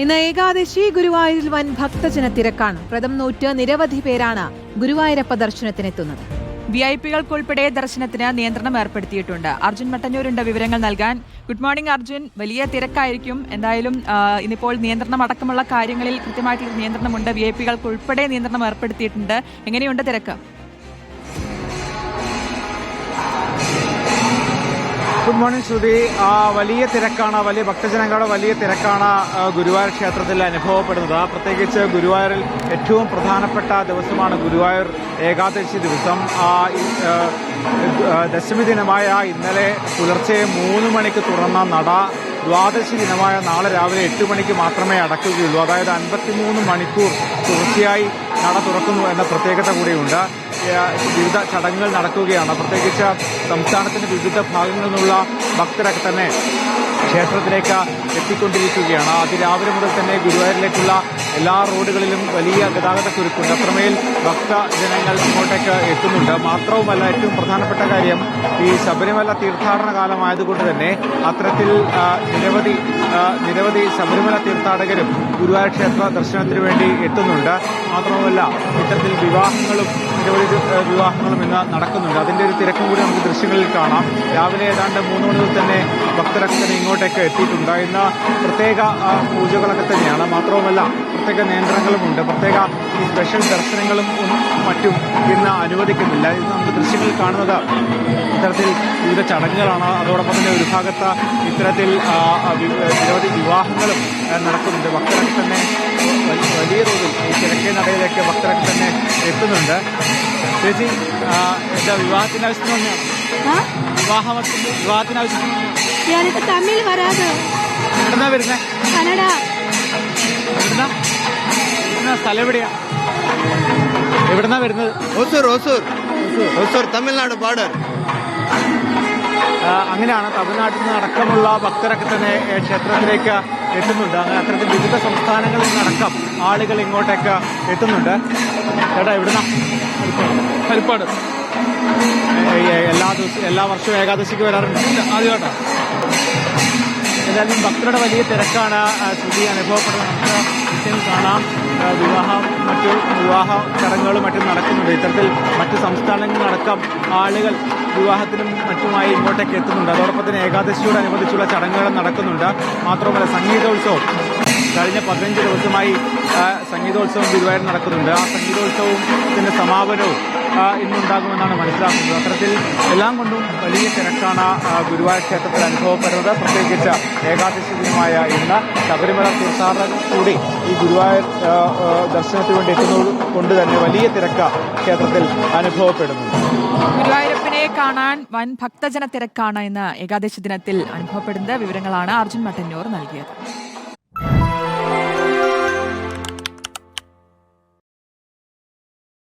ഇന്ന് ഏകാദശി ഗുരുവായൂരിൽ വൻ ഭക്തജന തിരക്കാണ്. വ്രതം നൂറ്റ് നിരവധി പേരാണ് ഗുരുവായൂരപ്പ ദർശനത്തിനെത്തുന്നത്. വി ഐ പികൾക്കുൾപ്പെടെ ദർശനത്തിന് നിയന്ത്രണം ഏർപ്പെടുത്തിയിട്ടുണ്ട്. അർജുൻ മട്ടന്നൂരിന്റെ വിവരങ്ങൾ നൽകാൻ ഗുഡ് മോർണിംഗ് അർജുൻ. വലിയ തിരക്കായിരിക്കും. എന്തായാലും ഇന്നിപ്പോൾ നിയന്ത്രണം അടക്കമുള്ള കാര്യങ്ങളിൽ കൃത്യമായിട്ടുള്ള നിയന്ത്രണമുണ്ട്. വി ഐ പികൾക്കുൾപ്പെടെ നിയന്ത്രണം ഏർപ്പെടുത്തിയിട്ടുണ്ട്. എങ്ങനെയുണ്ട് തിരക്ക്? Good morning Shruthi. വലിയ തിരക്കാണ്. വലിയ ഭക്തജനങ്ങളുടെ വലിയ തിരക്കാണ് ഗുരുവായൂർ ക്ഷേത്രത്തിൽ അനുഭവപ്പെടുന്നത്. പ്രത്യേകിച്ച് ഗുരുവായൂരിൽ ഏറ്റവും പ്രധാനപ്പെട്ട ദിവസമാണ് ഗുരുവായൂർ ഏകാദശി ദിവസം. ആ, ദശമി ദിനമായ ഇന്നലെ പുലർച്ചെ മൂന്ന് മണിക്ക് തുറന്ന നട ദ്വാദശി ദിനമായ നാളെ രാവിലെ എട്ട് മണിക്ക് മാത്രമേ അടക്കുകയുള്ളൂ. അതായത് അൻപത്തിമൂന്ന് മണിക്കൂർ തുടർച്ചയായി നട തുറക്കുന്നു എന്ന പ്രത്യേകത കൂടിയുണ്ട്. വിവിധ ചടങ്ങുകൾ നടക്കുകയാണ്. പ്രത്യേകിച്ച് സംസ്ഥാനത്തിന്റെ വിവിധ ഭാഗങ്ങളിൽ നിന്നുള്ള ഭക്തരൊക്കെ തന്നെ ക്ഷേത്രത്തിലേക്ക് എത്തിക്കൊണ്ടിരിക്കുകയാണ്. അതിരാവിലെ മുതൽ തന്നെ ഗുരുവായൂരിലേക്കുള്ള എല്ലാ റോഡുകളിലും വലിയ ഗതാഗത കുരുക്കുണ്ട്. അത്രമേൽ ഭക്തജനങ്ങൾ ഇങ്ങോട്ടേക്ക് എത്തുന്നുണ്ട്. മാത്രവുമല്ല ഏറ്റവും പ്രധാനപ്പെട്ട കാര്യം ഈ ശബരിമല തീർത്ഥാടന കാലമായതുകൊണ്ട് തന്നെ അത്തരത്തിൽ നിരവധി നിരവധി ശബരിമല തീർത്ഥാടകരും ഗുരുവായൂർ ക്ഷേത്ര ദർശനത്തിന് വേണ്ടി എത്തുന്നുണ്ട്. മാത്രവുമല്ല ഇത്തരത്തിൽ വിവാഹങ്ങളും നിരവധി വിവാഹങ്ങളും ഇന്ന് നടക്കുന്നുണ്ട്. അതിന്റെ ഒരു തിരക്കും കൂടി നമുക്ക് ദൃശ്യങ്ങളിൽ കാണാം. രാവിലെ ഏതാണ്ട് മൂന്ന് മണി മുതൽ തന്നെ ഭക്തരൊക്കെ തന്നെ ഇങ്ങോട്ടേക്ക് എത്തിയിട്ടുണ്ട്. ഇന്ന് പ്രത്യേക പൂജകളൊക്കെ തന്നെയാണ്. മാത്രവുമല്ല പ്രത്യേക നിയന്ത്രണങ്ങളുമുണ്ട് പ്രത്യേക സ്പെഷ്യൽ ദർശനങ്ങളും മറ്റും ഇന്ന് അനുവദിക്കുന്നില്ല. ഇന്ന് നമുക്ക് ദൃശ്യങ്ങളിൽ കാണുന്നത് ഇത്തരത്തിൽ വിവിധ ചടങ്ങുകളാണ്. അതോടൊപ്പം തന്നെ ഒരു ഭാഗത്ത് ഇത്തരത്തിൽ നിരവധി വിവാഹങ്ങളും നടക്കുന്നുണ്ട്. ഭക്തരൊക്കെ തന്നെ വലിയ തോതിൽ ഈ കിഴക്കേ നടയിലേക്ക് ഭക്തരൊക്കെ തന്നെ എത്തുന്നുണ്ട്. ചേച്ചി എന്താ വിവാഹത്തിന്റെ ആവശ്യത്തിന് തന്നെയാണ് വിവാഹത്തിന് വിവാഹത്തിന് ആവശ്യത്തിന് എനിക്ക് തമിഴ് വരാതെ. എവിടുന്നാ വരുന്നേ? കന്നഡ. എവിടുന്നാ? എവിടുന്നാ? സ്ഥലം എവിടെയാ? എവിടുന്നാ വരുന്നത്? ഒസൂർ ഒസൂർ ഒസൂർ തമിഴ്നാട് ബോർഡർ അങ്ങനെയാണ് തമിഴ്നാട്ടിൽ നിന്ന് അടക്കമുള്ള ഭക്തരൊക്കെ തന്നെ ക്ഷേത്രത്തിലേക്ക് എത്തുന്നുണ്ട്. അങ്ങനെ അത്തരത്തിൽ വിവിധ സംസ്ഥാനങ്ങളിൽ നിന്നടക്കം ആളുകൾ ഇങ്ങോട്ടേക്ക് എത്തുന്നുണ്ട്. ചേട്ടാ എവിടുന്ന? ഹരിപ്പാട്. എല്ലാ ദിവസവും എല്ലാ വർഷവും ഏകാദശിക്ക് വരാറുണ്ട്. ആദ്യമായിട്ടാ. എന്തായാലും ഭക്തരുടെ വലിയ തിരക്കാണ് സ്ഥിതി ശ്രുതി അനുഭവപ്പെടുന്നത് നമുക്ക് കാണാം. വിവാഹം മറ്റു വിവാഹ ചടങ്ങുകളും മറ്റും നടക്കുന്നുണ്ട്. ഇത്തരത്തിൽ മറ്റു സംസ്ഥാനങ്ങളിലടക്കം ആളുകൾ വിവാഹത്തിനും മറ്റുമായി ഇങ്ങോട്ടേക്ക് എത്തുന്നുണ്ട്. അതോടൊപ്പം തന്നെ ഏകാദശിയോടനുബന്ധിച്ചുള്ള ചടങ്ങുകളും നടക്കുന്നുണ്ട്. മാത്രമല്ല സംഗീതോത്സവം. കഴിഞ്ഞ പതിനഞ്ച് ദിവസമായി സംഗീതോത്സവം ഗുരുവായൂർ നടക്കുന്നുണ്ട്. ആ സംഗീതോത്സവത്തിന്റെ സമാപനവും ഇന്നുണ്ടാകുമെന്നാണ് മനസ്സിലാക്കുന്നത്. അത്തരത്തിൽ എല്ലാം കൊണ്ടും വലിയ തിരക്കാണ് ഗുരുവായൂർ ക്ഷേത്രത്തിൽ അനുഭവപ്പെടുന്നത്. പ്രത്യേകിച്ച് ഏകാദശി ദിനമായ ഇന്ന് ശബരിമല തീർത്ഥാടകർ കൂടി ഈ ഗുരുവായൂർ ദർശനത്തിന് വേണ്ടി എത്തുന്നത് കൊണ്ട് തന്നെ വലിയ തിരക്ക് ക്ഷേത്രത്തിൽ അനുഭവപ്പെടുന്നുണ്ട്. ഗുരുവായൂരപ്പനെ കാണാൻ വൻ ഭക്തജന തിരക്കാണ് ഇന്ന് ഏകാദശി ദിനത്തിൽ അനുഭവപ്പെടുന്നത്. വിവരങ്ങളാണ് അർജുൻ മട്ടന്നൂർ നൽകിയത്.